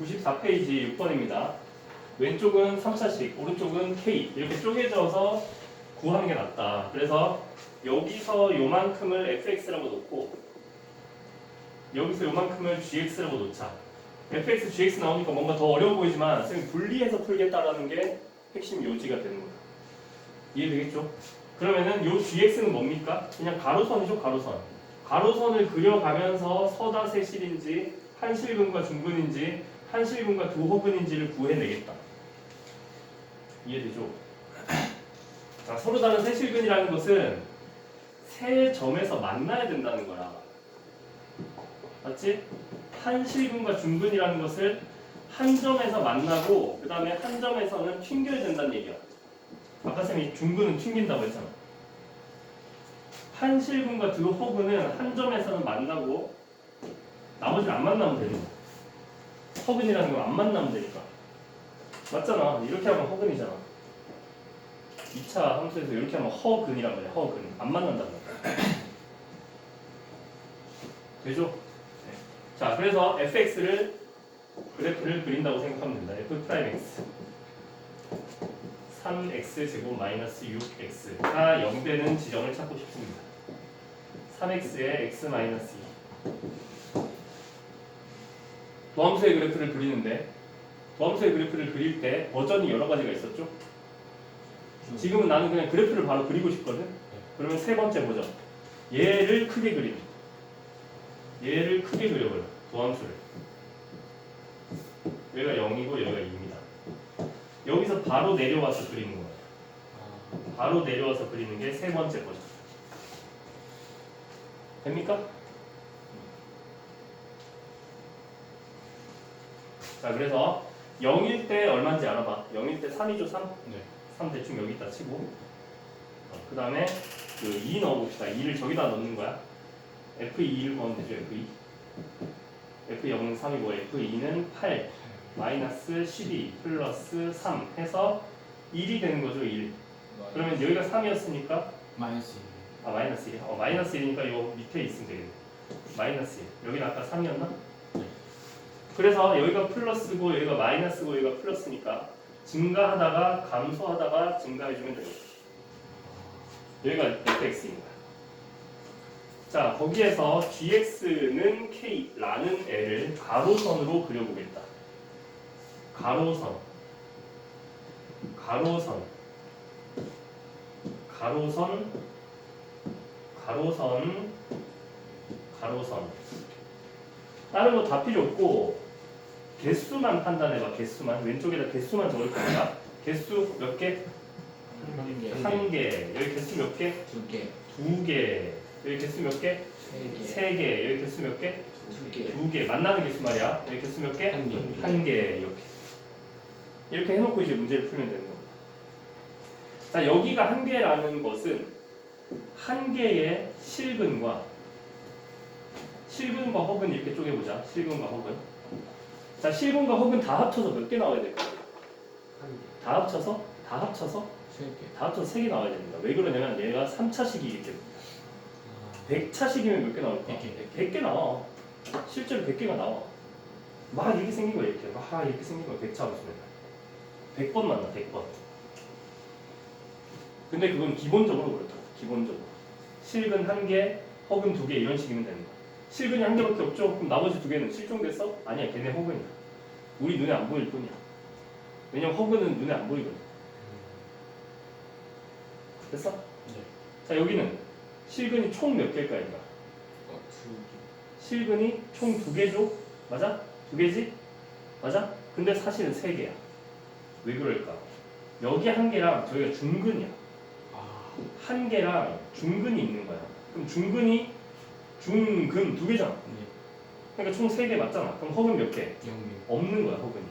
94페이지 6번입니다. 왼쪽은 3차식, 오른쪽은 K 이렇게 쪼개져서 구하는 게 낫다. 그래서 여기서 요만큼을 fx라고 놓고 여기서 요만큼을 gx라고 놓자. fx, gx 나오니까 뭔가 더 어려워 보이지만 선생님 분리해서 풀겠다라는 게 핵심 요지가 되는 거예요. 이해되겠죠? 그러면은 요 gx는 뭡니까? 그냥 가로선이죠, 가로선. 가로선을 그려가면서 서다 세실인지 한실근과 중근인지 한실근과 두호근인지를 구해내겠다. 이해되죠? 자, 서로 다른 세실근이라는 것은 세 점에서 만나야 된다는 거야. 맞지? 한실근과 중근이라는 것을 한 점에서 만나고 그 다음에 한 점에서는 튕겨야 된다는 얘기야. 아까 쌤이 중근은 튕긴다고 했잖아. 한실근과 드호근은 한 점에서는 만나고 나머지는 안 만나면 되는 거야. 허근이라는 건 안 만나면 되니까. 맞잖아. 이렇게 하면 허근이잖아. 2차 함수에서 이렇게 하면 허근이란 말이야. 허근. 안 만난단 말이야. 되죠? 네. 자, 그래서 fx를 그래프를 그린다고 생각하면 된다. f 프라임 x. 3x 제곱 마이너스 6x가 0되는 지점을 찾고 싶습니다. 3x에 x 마이너스 2. 도함수의 그래프를 그리는데 도함수의 그래프를 그릴 때 버전이 여러 가지가 있었죠. 지금은 나는 그냥 그래프를 바로 그리고 싶거든. 그러면 세 번째 버전. 얘를 크게 그리는. 얘를 크게 그려버려. 도함수를. 여기가 0이고 여기가 2입니다. 여기서 바로 내려와서 그리는 거예요. 바로 내려와서 그리는 게 세 번째 버전. 됩니까? 자, 그래서 0일 때 얼마인지 알아봐. 0일 때 3이죠, 3? 네. 3 대충 여기다 치고. 그 다음에 그2 넣어봅시다. 2를 저기다 넣는 거야. F2를 구하면 되죠, F2. F0은 3이고, F2는 8, 마이너스 12, 플러스 3 해서 1이 되는 거죠, 1. 그러면 여기가 3이었으니까, 마이너스 아, 마이너스 1. 어, 마이너스 1이니까 요 밑에 있으면 되겠네. 마이너스 1. 여기는 아까 3이었나? 네. 그래서 여기가 플러스고 여기가 마이너스고 여기가 플러스니까 증가하다가 감소하다가 증가해주면 되겠다. 여기가 fx입니다. 자, 거기에서 gx는 k라는 애를 가로선으로 그려보겠다. 가로선, 가로선, 가로선, 가로선, 가로선. 다른 거 다 필요 없고 개수만 판단해봐. 개수만 왼쪽에다 개수만 적을 거니까 개수 몇 개? 한 개 한 개. 여기 개수 몇 개? 두 개 두 개. 여기 개수 몇 개? 세 개 세 개. 여기 개수 몇 개? 두 개 두 개. 만나는 개수 말이야. 여기 개수 몇 개? 한 개. 한 개. 이렇게. 이렇게 해놓고 이제 문제를 풀면 되는 겁니다. 자, 여기가 한 개라는 것은 한 개의 실근과 실근과 허근 이렇게 쪼개보자. 실근과 허근. 자, 실근과 허근 다 합쳐서 몇 개 나와야 될까요? 다 합쳐서? 다 합쳐서? 다 합쳐서 3개 나와야 됩니다. 왜 그러냐면 얘가 3차식이기 때문에. 100차식이면 몇 개 나올까? 백 개, 100개 나와. 실제로 100개가 나와. 막 이렇게 생긴 거야, 이렇게. 막 이렇게 생긴 거야, 100차 함수면. 100번 만나, 100번. 근데 그건 기본적으로 그렇다. 기본적으로. 실근 한 개, 허근 두개 이런 식이면 되는 거야. 실근이 한 개밖에 없죠? 그럼 나머지 두 개는 실종됐어? 아니야, 걔네 허근이야. 우리 눈에 안 보일 뿐이야. 왜냐면 허근은 눈에 안 보이거든. 됐어? 네. 자, 여기는 실근이 총 몇 개일까, 얘가? 어, 실근이 총 두 개죠? 맞아? 두 개지? 맞아? 근데 사실은 세 개야. 왜 그럴까? 여기 한 개랑 저기가 중근이야. 아 한 개랑 중근이 있는 거야. 그럼 중근이 중근 두 개잖아. 네. 그러니까 총 세 개 맞잖아. 그럼 허근 몇 개? 영개 없는 거야, 허근이.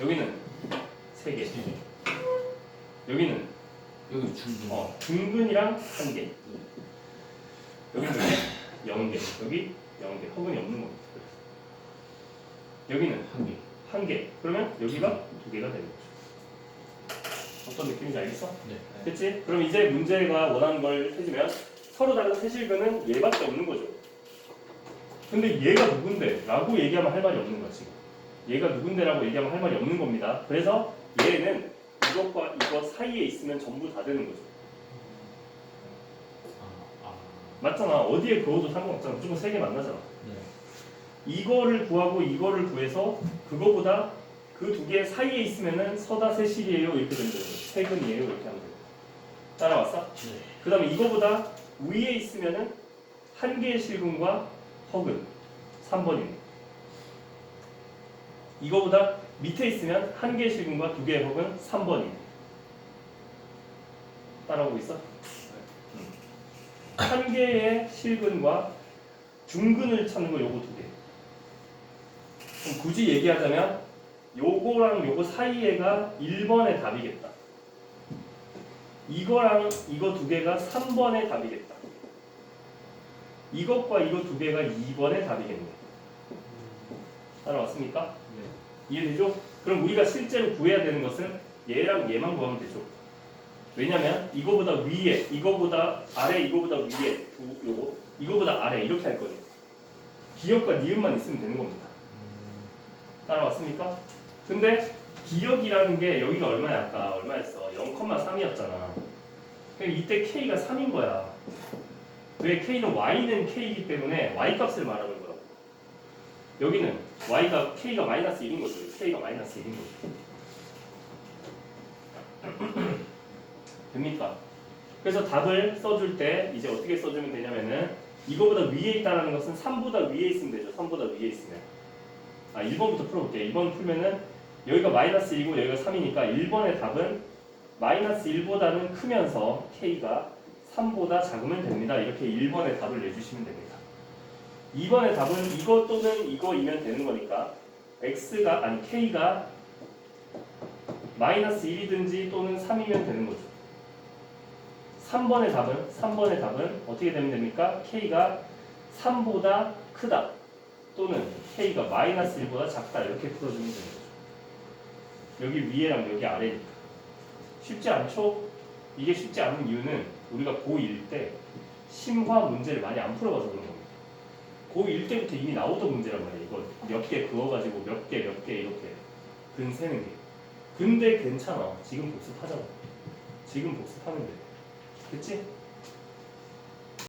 여기는 세 개. 세개 여기는 여기 중개 어, 중근이랑 한 개. 여기 몇 개? 영 개. 여기 영 개. 허근이 없는 겁니다. 여기는 한 개 한 개. 그러면 여기가 두 개가 되는 거죠. 어떤 느낌인지 알겠어? 네. 됐지? 그럼 이제 문제가 원하는 걸 해주면 서로 다른 세실근은 얘밖에 없는 거죠. 근데 얘가 누군데? 라고 얘기하면 할 말이 없는 거야 지금 얘가 누군데 라고 얘기하면 할 말이 없는 겁니다 그래서 얘는 이것과 이것 사이에 있으면 전부 다 되는 거죠 아, 아. 맞잖아 어디에 그어도 상관없잖아 무조건 세개 만나잖아 네. 이거를 구하고 이거를 구해서 그거보다 그 두 개 사이에 있으면은 서다 세실이에요 이렇게 되는 거죠 세근이에요 이렇게 하면 돼요 따라왔어? 네. 그 다음에 이거보다 위에 있으면은 한 개의 실근과 허근 3번입니다. 이거보다 밑에 있으면 한 개의 실근과 두 개의 허근 3번입니다. 따라오고 있어? 음. 한 개의 실근과 중근을 찾는 거 요거 두 개. 그럼 굳이 얘기하자면 요거랑 요거 사이에가 1번의 답이겠다. 이거랑 이거 두 개가 3번의 답이겠다. 이것과 이거 두 개가 2번의 답이겠네. 따라왔습니까? 이해되죠? 그럼 우리가 실제로 구해야 되는 것은 얘랑 얘만 구하면 되죠. 왜냐면 이거보다 위에, 이거보다 아래, 이거보다 위에, 두, 요거, 이거보다 아래 이렇게 할 거예요. 기억과 니은만 있으면 되는 겁니다. 따라왔습니까? 근데 기억이라는 게 여기가 얼마야 아까 얼마였어? 0,3이었잖아. 그럼 이때 k가 3인 거야. 왜 k는 y는 k이기 때문에 y 값을 말하는 거야. 여기는 y가 k가 마이너스 1인 거죠. k가 마이너스 1인 거죠. 됩니까? 그래서 답을 써줄 때 이제 어떻게 써주면 되냐면은 이거보다 위에 있다는 것은 3보다 위에 있으면 되죠. 3보다 위에 있으면. 아 1번부터 풀어볼게요. 2번 풀면은 여기가 마이너스 1이고 여기가 3이니까 1번의 답은 마이너스 1보다는 크면서 k가 3보다 작으면 됩니다. 이렇게 1번의 답을 내주시면 됩니다. 2번의 답은 이거 또는 이거이면 되는 거니까 x가 아니 k가 마이너스 1이든지 또는 3이면 되는 거죠. 3번의 답은 3번의 답은 어떻게 되면 됩니까? k가 3보다 크다 또는 k가 마이너스 1보다 작다 이렇게 풀어주면 거죠. 여기 위에랑 여기 아래니까 쉽지 않죠? 이게 쉽지 않은 이유는 우리가 고1 때 심화 문제를 많이 안 풀어봐서 그런 겁니다. 고1 때부터 이미 나오던 문제란 말이에요. 이거 몇 개 그어가지고 몇 개 몇 개 이렇게 근 세는 게. 근데 괜찮아. 지금 복습하잖아. 지금 복습하면 돼. 그치?